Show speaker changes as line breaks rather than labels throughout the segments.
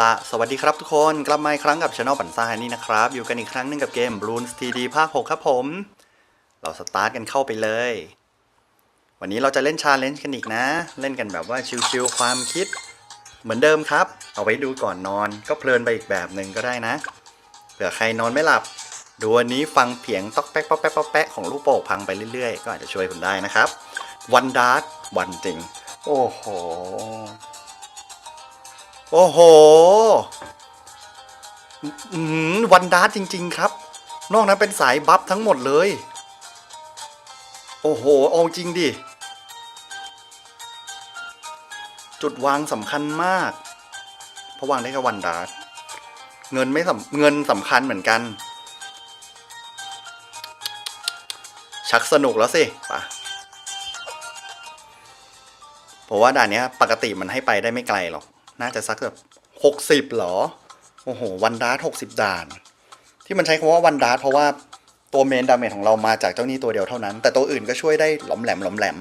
ละสวัสดีครับทุกคนกลับมาอีกครั้งกับช anel ปันซ่านี่นะครับ อยู่กันอีกครั้งหนึงกับเกม Bloons TD ภาค 6 ครับผม เราสตาร์ทกันเข้าไปเลย วันนี้เราจะเล่นชาเลนจ์กันอีกนะ เล่นกันแบบว่าชิวๆความคิด เหมือนเดิมครับ เอาไว้ดูก่อนนอนก็เพลินไปอีกแบบหนึ่งก็ได้นะเผื่อใครนอนไม่หลับ ดูวันนี้ฟังเสียงต๊อกแป๊กป๊อกแป๊กป๊อกแป๊กของลูกโป่งพังไปเรื่อยๆ ก็อาจจะช่วยคุณได้นะครับวันดาร์วันจริงโอ้โห โอ้โหวันดาร์จริง ๆ ครับ นอกนั้นเป็นสายบัฟทั้งหมดเลย โอ้โห เอาจริงดิ จุดวางสำคัญมาก เพราะวางได้แค่วันดาร์เงินไม่สเงินสำคัญเหมือนกัน ชักสนุกแล้วสิป่ะเพราะว่าด่านเนี้ยปกติมันให้ไปได้ไม่ไกลหรอก น่าจะสักแบบหกสิบหรอ โอ้โห วันดาร์ทหกสิบด่าน ที่มันใช้คำว่าวันดาร์ทเพราะว่าตัวเมนดาเมจของเรามาจากเจ้านี้ตัวเดียวเท่านั้น แต่ตัวอื่นก็ช่วยได้หลอมแหลมหลอมแหลม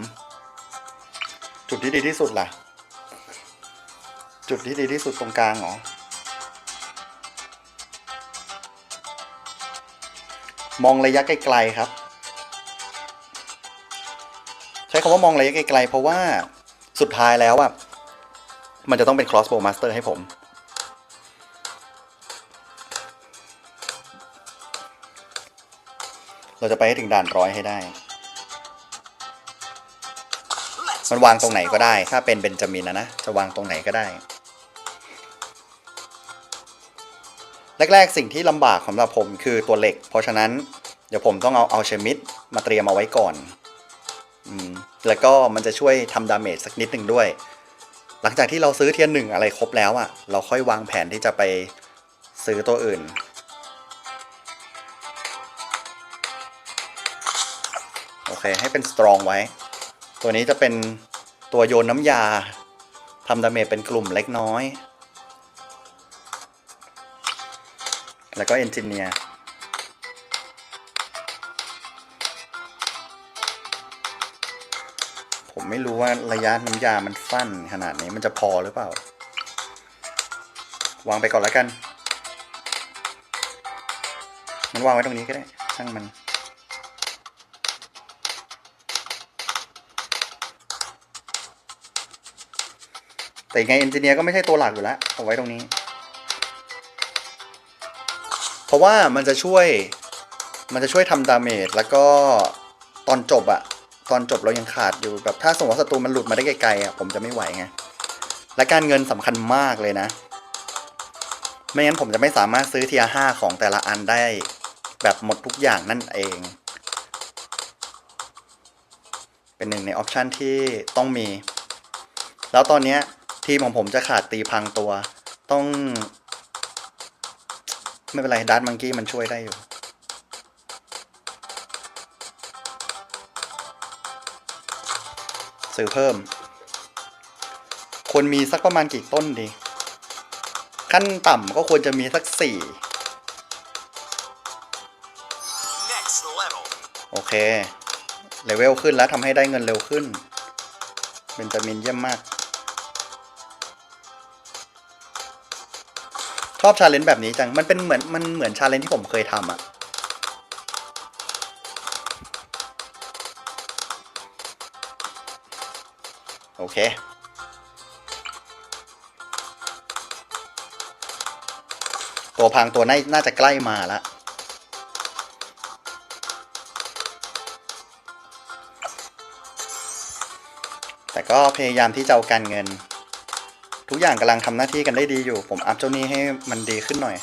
จุดที่ดีที่สุดล่ะ จุดที่ดีที่สุดตรงกลางเหรอ มองระยะไกลๆครับ ใช้คำว่ามองระยะไกลๆเพราะว่าสุดท้ายแล้วอะ มันจะต้องเป็น crossbow master ให้ผม เราจะไปให้ถึงด่านร้อยให้ได้ มันวางตรงไหนก็ได้ ถ้าเป็นเบนจามินนะนะ จะวางตรงไหนก็ได้ แรก ๆ สิ่งที่ลำบากสำหรับผมคือตัวเหล็ก เพราะฉะนั้นเดี๋ยวผมต้องเอาเอาเชมิดมาเตรียมเอาไว้ก่อนอแล้วก็มันจะช่วยทำดาเมจสักนิดหนึ่งด้วย หลังจากที่เราซื้อเทียนหนึ่งอะไรครบแล้วอะ่ะ เราค่อยวางแผนที่จะไปซื้อตัวอื่น โอเค ให้เป็นสตรองไว้ ตัวนี้จะเป็นตัวโยนน้ำยาทำดาเมจเป็นกลุ่มเล็กน้อย แล้วก็เอนจิเนียร์ ไม่รู้ว่าระยะน้ำยามันสั้นขนาดนี้มันจะพอหรือเปล่า วางไปก่อนแล้วกัน มันวางไว้ตรงนี้ก็ได้ช่างมัน แต่ยังไงเอนจิเนียร์ก็ไม่ใช่ตัวหลักอยู่แล้วเอาไว้ตรงนี้ เพราะว่ามันจะช่วย มันจะช่วยทำดาเมจแล้วก็ตอนจบอะ ตอนจบเรายังขาดอยู่แบบถ้าสมมติว่าศัตรูมันหลุดมาได้ไกลๆอะผมจะไม่ไหวไงและการเงินสำคัญมากเลยนะ ไม่งั้นผมจะไม่สามารถซื้อเทียห้าของแต่ละอันได้แบบหมดทุกอย่างนั่นเอง เป็นหนึ่งในออปชันที่ต้องมี แล้วตอนเนี้ยทีมของผมจะขาดตีพังตัว ต้อง ไม่เป็นไรดัตมังกี้มันช่วยได้อยู่ ซื้อเพิ่ม ควรมีสักประมาณกี่ต้นดี ขั้นต่ำก็ควรจะมีสักสี่
Next level.
โอเค เลเวลขึ้นแล้วทำให้ได้เงินเร็วขึ้น เบนจามินเยี่ยมมาก ชอบชาเลนจ์แบบนี้จัง มันเป็นเหมือนมันเหมือนชาเลนจ์ที่ผมเคยทำอะ เคตัวพังตัวน่าจะใกล้มาแล้วแต่ก็พยายามที่จะเอาการเงิน ทุกอย่างกำลังทำหน้าที่กันได้ดีอยู่ ผมอัพเจ้าหนี้ให้มันดีขึ้นหน่อย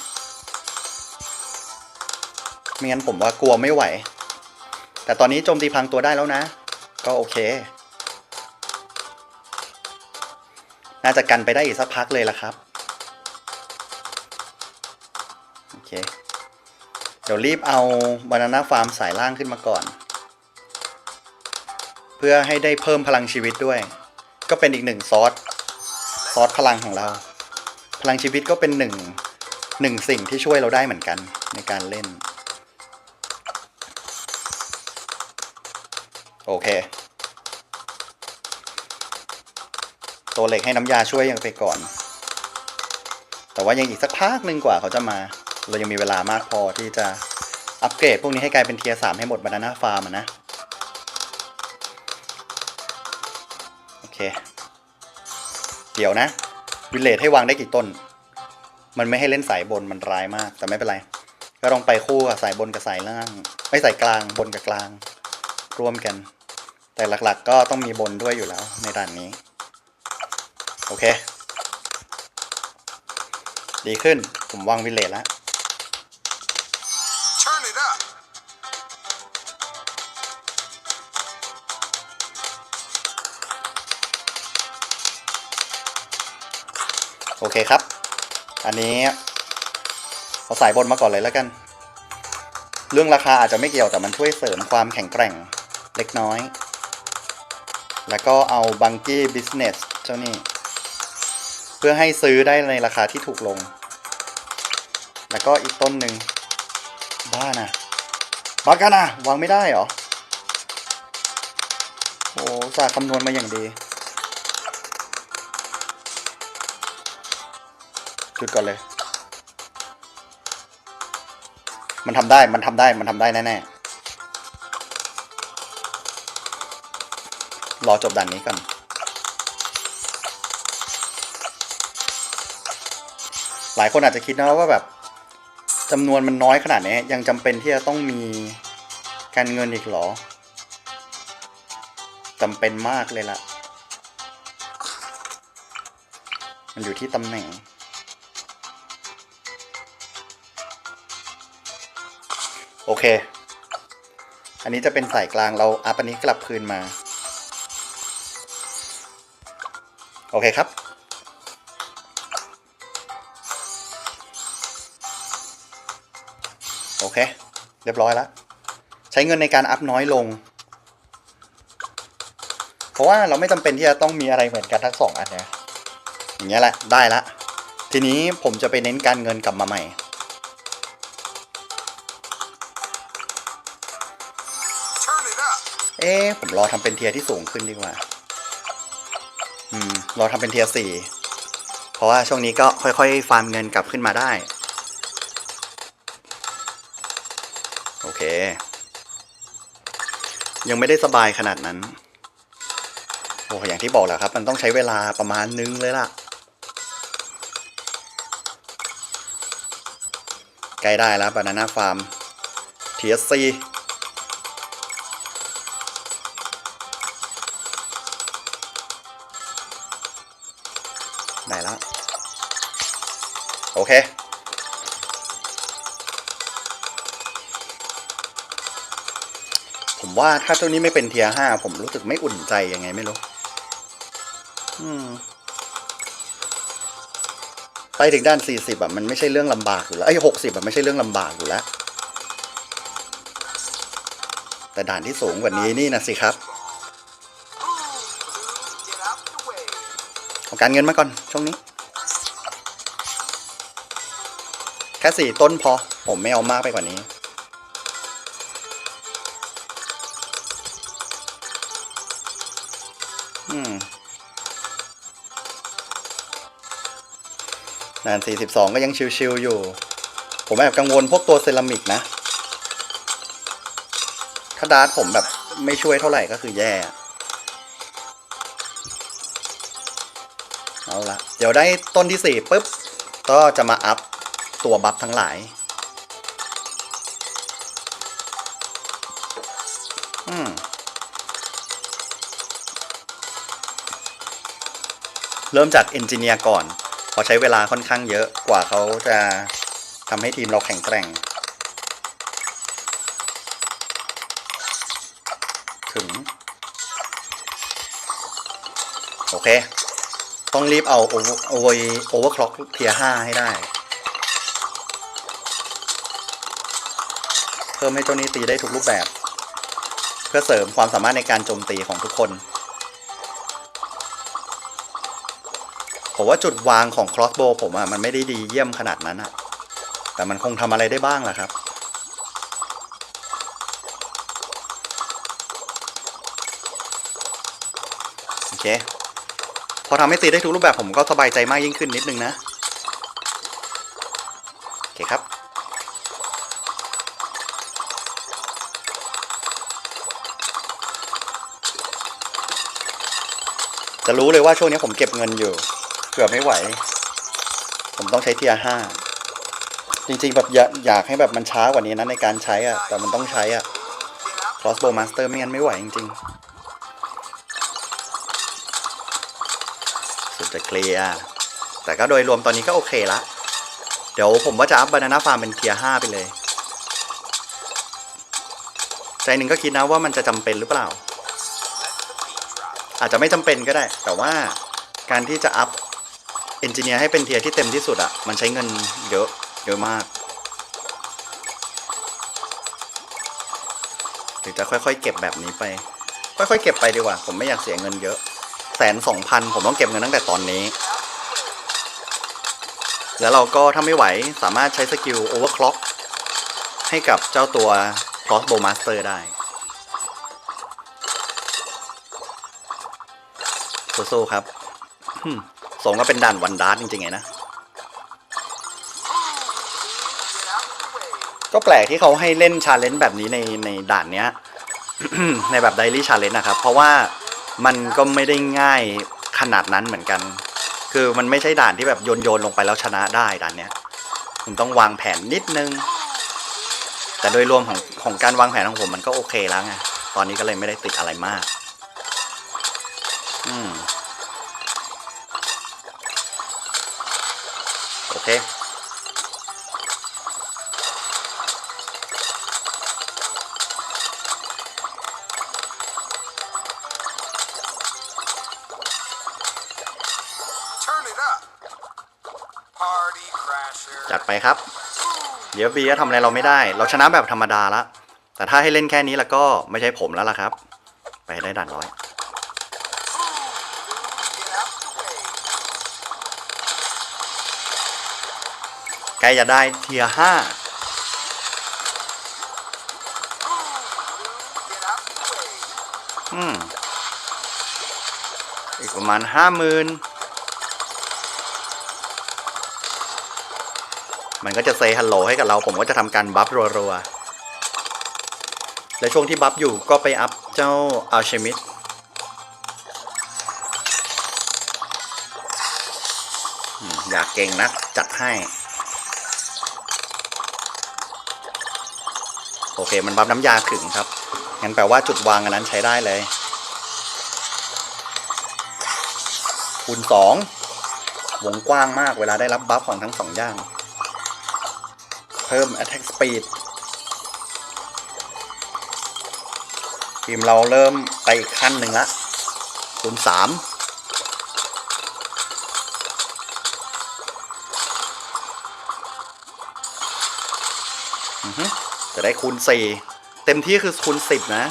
ไม่งั้นผมว่ากลัวไม่ไหว แต่ตอนนี้โจมตีพังตัวได้แล้วนะ ก็โอเค น่าจะกันไปได้อีกสักพักเลยละครับโอเคเดี๋ยวรีบเอาบานาน่าฟาร์มสายล่างขึ้นมาก่อน เพื่อให้ได้เพิ่มพลังชีวิตด้วย ก็เป็นอีกหนึ่งซอสซอสพลังของเรา พลังชีวิตก็เป็นหนึ่งหนึ่งสิ่งที่ช่วยเราได้เหมือนกันในการเล่น โอเค ตัวเหล็กให้น้ำยาช่วยยังไปก่อน แต่ว่ายังอีกสักพักหนึ่งกว่าเขาจะมา เรายังมีเวลามากพอที่จะอัปเกรดพวกนี้ให้กลายเป็นเทียร์สามให้หมดบานาน่าฟาร์มนะ โอเค เดี๋ยวนะวิเลทให้วางได้กี่ต้น มันไม่ให้เล่นสายบนมันร้ายมาก แต่ไม่เป็นไร ก็ต้องไปคู่กับสายบนกับสายล่าง ไม่สายกลางบนกับกลาง ร่วมกัน แต่หลักๆก็ต้องมีบนด้วยอยู่แล้วในด่านนี้ โอเค ดีขึ้น ผมวางวิเลทแล้ว
Turn it up.
โอเคครับ อันนี้เอาสายบนมาก่อนเลยแล้วกัน เรื่องราคาอาจจะไม่เกี่ยวแต่มันช่วยเสริมความแข็งแกร่งเล็กน้อย แล้วก็เอาบังกี้บิสเนสเจ้านี่ เพื่อให้ซื้อได้ในราคาที่ถูกลง แล้วก็อีกต้นหนึ่งบ้านะบ้ากันนะวางไม่ได้เหรอ โอ้สาห์คำนวณมาอย่างดี จุดก่อนเลย มันทำได้ มันทำได้ มันทำได้แน่ๆ รอจบด่านนี้ก่อนายคนอาจจะคิดนะว่าแบบจำนวนมันน้อยขนาดนี้ยังจำเป็นที่จะต้องมีการเงินอีกหรอจำเป็นมากเลยล่ะ มันอยู่ที่ตำแหน่ง โอเค อันนี้จะเป็นสายกลางเราอัพอันนี้กลับคืนมา โอเคครับ เค เรียบร้อยแล้ว ใช้เงินในการอัพน้อยลง เพราะว่าเราไม่จำเป็นที่จะต้องมีอะไรเหมือนกันทั้งสองอันนะอย่างเงี้ยแหละ ได้ละ ทีนี้ผมจะไปเน้นการเงินกลับมาใหม่ เอ๊ผมรอทำเป็นเทียร์ที่สูงขึ้นดีกว่า อืม รอทำเป็นเทียร์สี่ เพราะว่าช่วงนี้ก็ค่อยๆ ฟาร์มเงินกลับขึ้นมาได้ เค ยังไม่ได้สบายขนาดนั้น โอ้อย่างที่บอกแหละครับ มันต้องใช้เวลาประมาณนึงเลยล่ะ ใกล้ได้แล้วบานาน่าฟาร์มเทียซีได้แล้ว โอเค ว่าถ้าเจ้านี้ไม่เป็นเทียห้าผมรู้สึกไม่อุ่นใจยังไงไม่รู้ไปถึงด้านสี่สิบอะมันไม่ใช่เรื่องลำบากอยู่แล้วไอ้หกสิบอะไม่ใช่เรื่องลำบากอยู่แล้ว แต่ด่านที่สูงกว่านี้นี่นะสิครับเอาการเงินมาก่อน ช่วงนี้ แค่สี่ต้นพอ ผมไม่เอามากไปกว่านี้ นานสี่สิบสองก็ยังชิวๆอยู่ ผมแอบกังวลพวกตัวเซรามิกนะ ถ้าดาร์ตผมแบบไม่ช่วยเท่าไหร่ก็คือแย่ เอาละเดี๋ยวได้ต้นที่สี่ปุ๊บ ก็จะมาอัพตัวบัฟทั้งหลายอืมเริ่มจากเอนจิเนียร์ก่อน เพอใช้เวลาค่อนข้างเยอะกว่าเขาจะทำให้ทีมเราแข็งแกร่ง ถึง โอเค ต้องรีบเอาโอเวอร์โอเวอร์โอเวอร์คล็อกเทียห้าให้ได้ เพิ่มให้เจ้านี้ตีได้ทุกรูปแบบ เพื่อเสริมความสามารถในการโจมตีของทุกคน ว่าจุดวางของครอสโบผมอะมันไม่ได้ดีเยี่ยมขนาดนั้นอะแต่มันคงทำอะไรได้บ้างแหละครับ โอเค พอทำให้ตีได้ทุกรูปแบบผมก็สบายใจมากยิ่งขึ้นนิดนึงนะ โอเคครับจะรู้เลยว่าช่วงนี้ผมเก็บเงินอยู่ ผื่อไม่ไหว ผมต้องใช้เทียห้าจริงๆแบบอยากอยากให้แบบมันช้ากว่านี้นะในการใช้อะแต่มันต้องใช้อะ
Get up.
crossbow master ไม่งั้นไม่ไหวจริงๆ สุดจะเคลียร์แต่ก็โดยรวมตอนนี้ก็โอเคละ เดี๋ยวผมว่าจะอัพบานาน่าฟาร์มเป็นเทียห้าไปเลย ใจหนึ่งก็คิดนะว่ามันจะจำเป็นหรือเปล่า อาจจะไม่จำเป็นก็ได้ แต่ว่าการที่จะอัพ เอนจิเนียร์ให้เป็นเทียร์ที่เต็มที่สุดอะมันใช้เงินเยอะ เยอะมาก หรือจะค่อยๆ เก็บแบบนี้ไป ค่อยๆ เก็บไปดีกว่า ผมไม่อยากเสียเงินเยอะแสนสองพันผมต้องเก็บเงินตั้งแต่ตอนนี้ แล้วเราก็ถ้าไม่ไหวสามารถใช้สกิล overclock ให้กับเจ้าตัว crossbow master ได้สู้ๆครับ สมก็เป็นด่านวันดาร์จริงๆไงนะ ก็แปลกที่เขาให้เล่นชาเลนจ์แบบนี้ในในด่านเนี้ย ในแบบไดรี่ชาเลนจ์นะครับ เพราะว่ามันก็ไม่ได้ง่ายขนาดนั้นเหมือนกัน คือมันไม่ใช่ด่านที่แบบโยนโยนลงไปแล้วชนะได้ด่านเนี้ยคุณต้องวางแผนนิดนึง แต่โดยรวมของของการวางแผนของผมมันก็โอเคแล้วไง ตอนนี้ก็เลยไม่ได้ติดอะไรมาก อืม โอ เค
Turn it up. Party crasher.
จัดไปครับ เดี๋ยวบีก็ทำอะไรเราไม่ได้ เราชนะแบบธรรมดาละ แต่ถ้าให้เล่นแค่นี้แล้วก็ไม่ใช่ผมแล้วล่ะครับ ไปได้ด่านร้อย ใกล้จะได้เทียห้าอืมอีกประมาณห้าหมื่นมันก็จะเซฮัลโหลให้กับเรา ผมก็จะทำการบัฟรัวๆ และช่วงที่บัฟอยู่ก็ไปอัพเจ้าอัลเชมิดอยากเก่งนักจัดให้ โอเค มันบัฟน้ำยาขึงครับ งั้นแปลว่าจุดวางอันนั้นใช้ได้เลย คูณสองวงกว้างมากเวลาได้รับบัฟของทั้งสองอย่าง เพิ่ม attack speed ทีมเราเริ่มไปอีกขั้นหนึ่งละคูณสาม จะได้คูณสี่เต็มที่คือคูณสิบนะ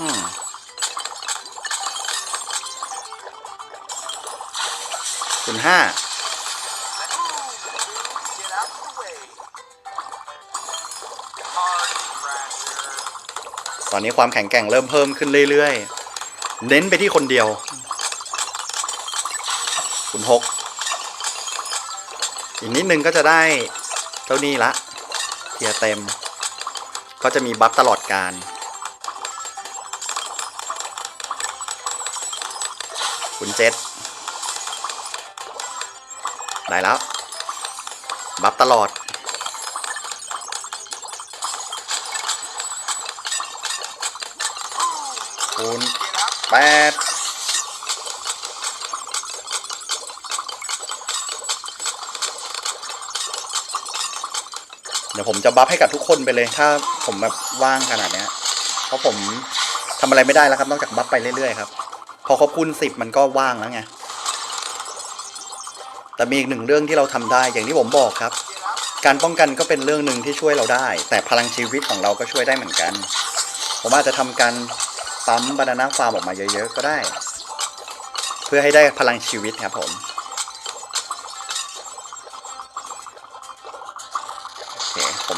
อืมคูณห้าตอนนี้ความแข็งแกร่งเริ่มเพิ่มขึ้นเรื่อยๆ เน้นไปที่คนเดียว คุณหกอีกนิดนึงก็จะได้เท่านี้ละเทียเต็ม ก็จะมีบัฟตลอดการคุณเจ็ดได้แล้ว บัฟตลอดคูณแปด ดี๋ยวผมจะบัฟให้กับทุกคนไปเลย ถ้าผมแบบว่างขนาดเนี้ย เพราะผมทำอะไรไม่ได้แล้วครับ นอกจากบัฟไปเรื่อยๆครับ พอครบคูณสิบมันก็ว่างแล้วไง แต่มีอีกหนึ่งเรื่องที่เราทำได้ อย่างที่ผมบอกครับ การป้องกันก็เป็นเรื่องหนึ่งที่ช่วยเราได้ แต่พลังชีวิตของเราก็ช่วยได้เหมือนกัน ผมอาจจะทำการปั๊มบานาน่าฟาร์มออกมาเยอะ ๆ ก็ได้ เพื่อให้ได้พลังชีวิตครับผม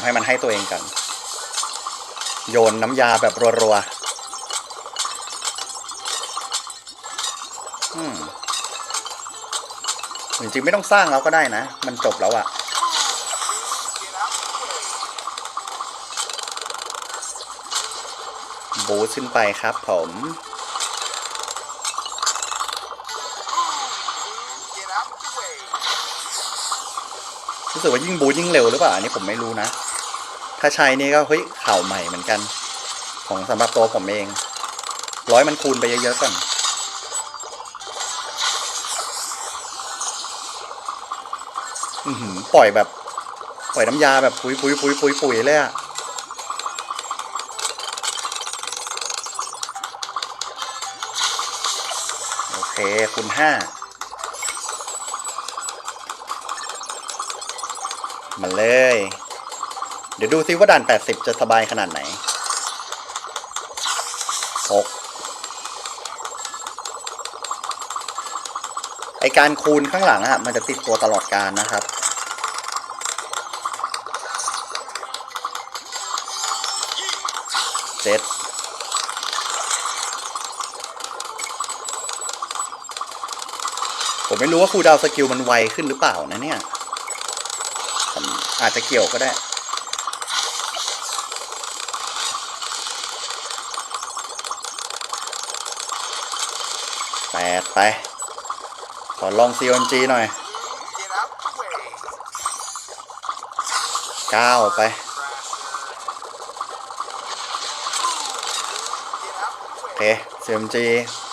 ให้มันให้ตัวเองกัน โยนน้ำยาแบบรัวๆจริงๆไม่ต้องสร้างแล้วก็ได้นะ มันจบแล้วอะบูทขึ้นไปครับผมรู้สึกว่ายิ่งบูยิ่งเร็วหรือเปล่า อันนี้ผมไม่รู้นะ ถ้าใช้นี่ก็เฮ้ยข่าวใหม่เหมือนกัน ของสำหรับตัวผมเอง ร้อยมันคูณไปเยอะๆก่อนปล่อยแบบ ปล่อยน้ำยาแบบปุยปุยปุยปุยปุยเลยอะโอเคคูณห้ามาเลย เดี๋ยวดูซิว่าด่าน 80 จะสบายขนาดไหน 6 ไอการคูณข้างหลังอะมันจะติดตัวตลอดการนะครับเจ็ดผมไม่รู้ว่าครูดาวสกิลมันไวขึ้นหรือเปล่านะเนี่ย อาจจะเกี่ยวก็ได้ แปด ไป ขอลอง CONG หน่อยเก้าไป โอเค CONG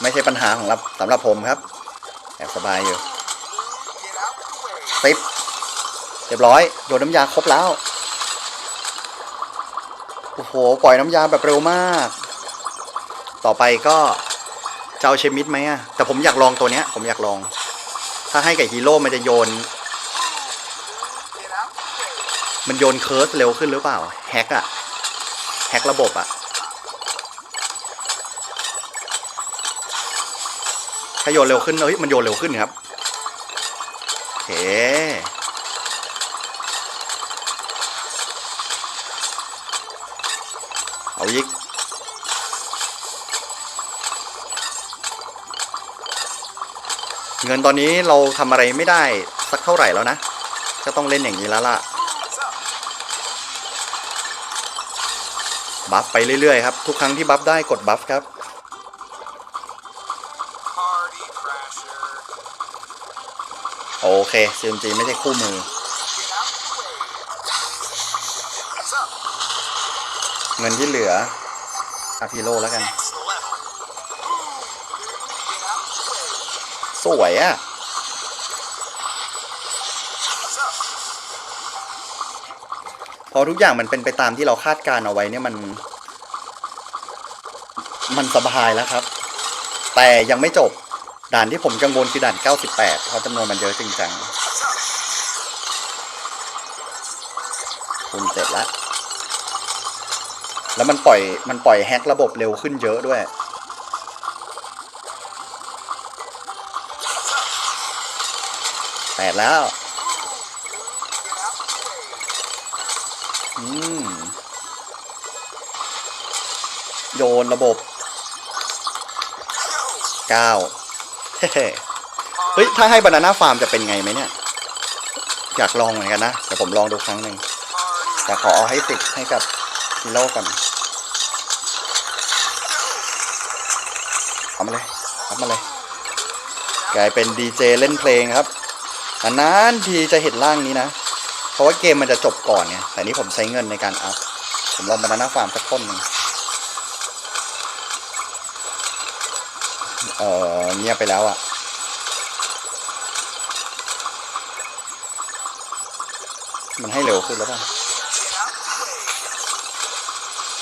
ไม่ใช่ปัญหาของรับสำหรับผมครับแอบสบายอยู่
Get out the way.
สิบเรียบร้อย โยนน้ำยาครบแล้ว โอ้โห ปล่อยน้ำยาแบบเร็วมาก ต่อไปก็ จะเอาเชมิดไหมอะแต่ผมอยากลองตัวเนี้ย ผมอยากลอง ถ้าให้กับฮีโร่มันจะโยน มันโยนเคิร์สเร็วขึ้นหรือเปล่า แฮกอะแฮกระบบอะถ้าโยนเร็วขึ้นเอ้ยมันโยนเร็วขึ้นครับโอเคเอายิก เงินตอนนี้เราทำอะไรไม่ได้สักเท่าไหร่แล้วนะ ก็ต้องเล่นอย่างนี้แล้วล่ะ บัฟไปเรื่อยๆครับ ทุกครั้งที่บัฟได้กดบัฟครับ โอเค CMG ไม่ใช่คู่มือ เงินที่เหลืออาพีโลแล้วกัน สวยอะ่ะพอทุกอย่างมันเป็นไปตามที่เราคาดการเอาไว้เนี่ยมัน มันสบายแล้วครับ แต่ยังไม่จบด่านที่ผมกังวลคือด่าน 98 เพราะจำนวนมันเยอะจริงจังคูณเจ็ดละแล้วมันปล่อยมันปล่อยแฮกระบบเร็วขึ้นเยอะด้วย แปดแล้ว อืม โยนระบบเก้าเฮ้เฮ้ย ถ้าให้บานาน่าฟาร์มจะเป็นไงไหมเนี่ย อยากลองเหมือนกันนะเดี๋ยวผมลองดูครั้งหนึ่งแต่ขอเอาให้สิบให้กับฮีโร่ก่อนเอามาเลยเอามาเลย กลายเป็นดีเจเล่นเพลงครับ นานๆทีจะเห็นร่างนี้นะ เพราะว่าเกมมันจะจบก่อนไงแต่นี่ผมใช้เงินในการอัพ ผมลองบานาน่าฟาร์มสักต้นหนึ่งเออเงียบไปแล้วอะมันให้เร็วขึ้นแล้วป่ะ
Get out the way.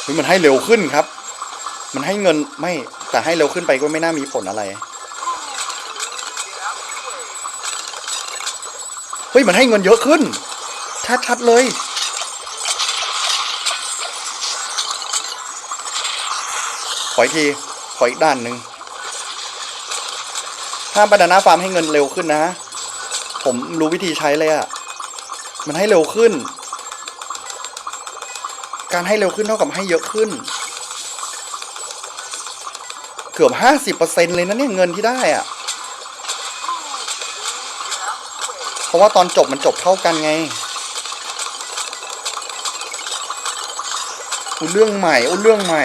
เฮ้ยมันให้เร็วขึ้นครับ มันให้เงินไม่แต่ให้เร็วขึ้นไปก็ไม่น่ามีผลอะไร เฮ้ย มันให้เงินเยอะขึ้น ชัดๆเลย ขออีกที ขออีกด้านหนึ่งถ้าบานาน่าฟาร์มให้เงินเร็วขึ้นนะ ผมรู้วิธีใช้เลยอะมันให้เร็วขึ้น การให้เร็วขึ้นเท่ากับให้เยอะขึ้น เกือบห้าสิบเปอร์เซ็นเลยนะเนี่ยเงินที่ได้อะ เพราะว่าตอนจบมันจบเท่ากันไงอุยเรื่องใหม่อุเรื่องใหม่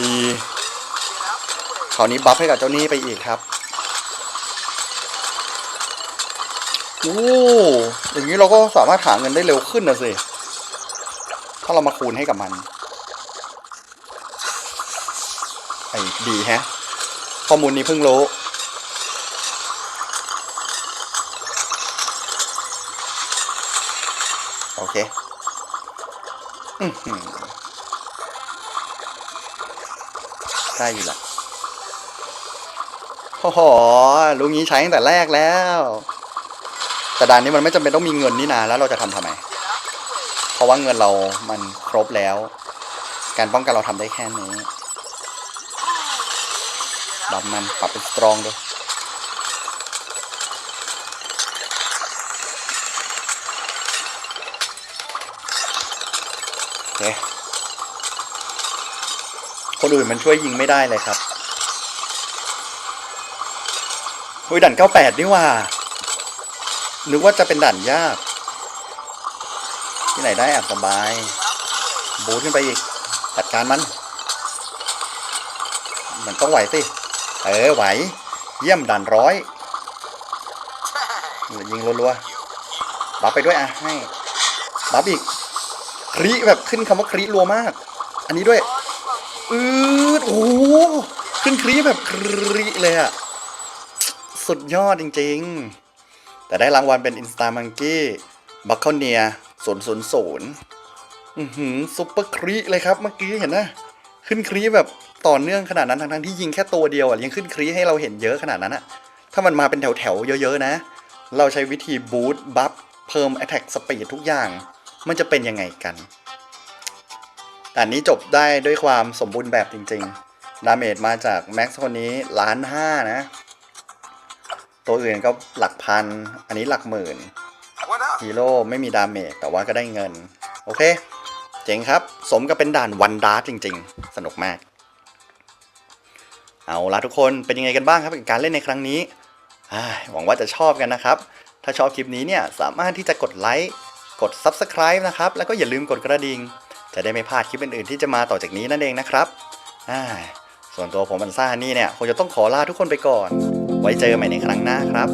ดีคราวนี้บัฟให้กับเจ้านี้ไปอีกครับโอ้อย่างนี้เราก็สามารถหาเงินได้เร็วขึ้นนะสิถ้าเรามาคูณให้กับมันไอ้ดีแฮะ ข้อมูลนี้เพิ่งรู้ โอเค อื้อหือ ได้อยู่ละโอ้โหลุงนี้ใช้ตั้งแต่แรกแล้ว แต่ด่านนี้มันไม่จำเป็นต้องมีเงินนี่นาแล้วเราจะทำทำไม เพราะว่าเงินเรามันครบแล้ว การป้องกันเราทำได้แค่นี้บับมันปรับเป็นสตรองด้วย โอเค คนอื่นมันช่วยยิงไม่ได้เลยครับอุ้ยด่าน98นี่ว่านึกว่าจะเป็นด่านยาก ที่ไหนได้แอบสบาย บูทขึ้นไปอีก จัดการมัน มันต้องไหวสิ เออ ไหว เยี่ยมด่านร้อยยิงรัวๆบัฟไปด้วยอะ ให้บัฟอีกครีแบบขึ้นคำว่าครีรัวมาก อันนี้ด้วย โอ้ขึ้นครีแบบครีเลยอะสุดยอดจริง ๆ แต่ได้รางวัลเป็น Insta Monkey b u c c a n e e r 000อือหือซุปเปอร์ครีเลยครับเมื่อกี้เห็นนะ ขึ้นครีแบบต่อเนื่องขนาดนั้นทั้งๆที่ยิงแค่ตัวเดียวอะยังขึ้นครีให้เราเห็นเยอะขนาดนั้นอะถ้ามันมาเป็นแถวๆเยอะๆนะ เราใช้วิธีบูทบัฟเพิ่ม Attack Speed ทุกอย่าง มันจะเป็นยังไงกัน แต่อันนี้จบได้ด้วยความสมบูรณ์แบบจริงๆ ดาเมจมาจากแม็กซ์คนนี้ล้านห้านะ ตัวอื่นก็หลักพัน อันนี้หลักหมื่นฮีโร่ไม่มีดาเมจแต่ว่าก็ได้เงิน โอเค เจ๋งครับ สมกับเป็นด่านวันดาร์จริง ๆ สนุกมาก เอาละทุกคนเป็นยังไงกันบ้างครับกับการเล่นในครั้งนี้ หวังว่าจะชอบกันนะครับ ถ้าชอบคลิปนี้เนี่ยสามารถที่จะกดไลค์กด Subscribe นะครับ แล้วก็อย่าลืมกดกระดิ่ง จะได้ไม่พลาดคลิปอื่นๆที่จะมาต่อจากนี้นั่นเองนะครับอ่าส่วนตัวผมอันซ่านี่เนี่ยคงจะต้องขอลาทุกคนไปก่อน ไว้เจอใหม่ในครั้งหน้าครับ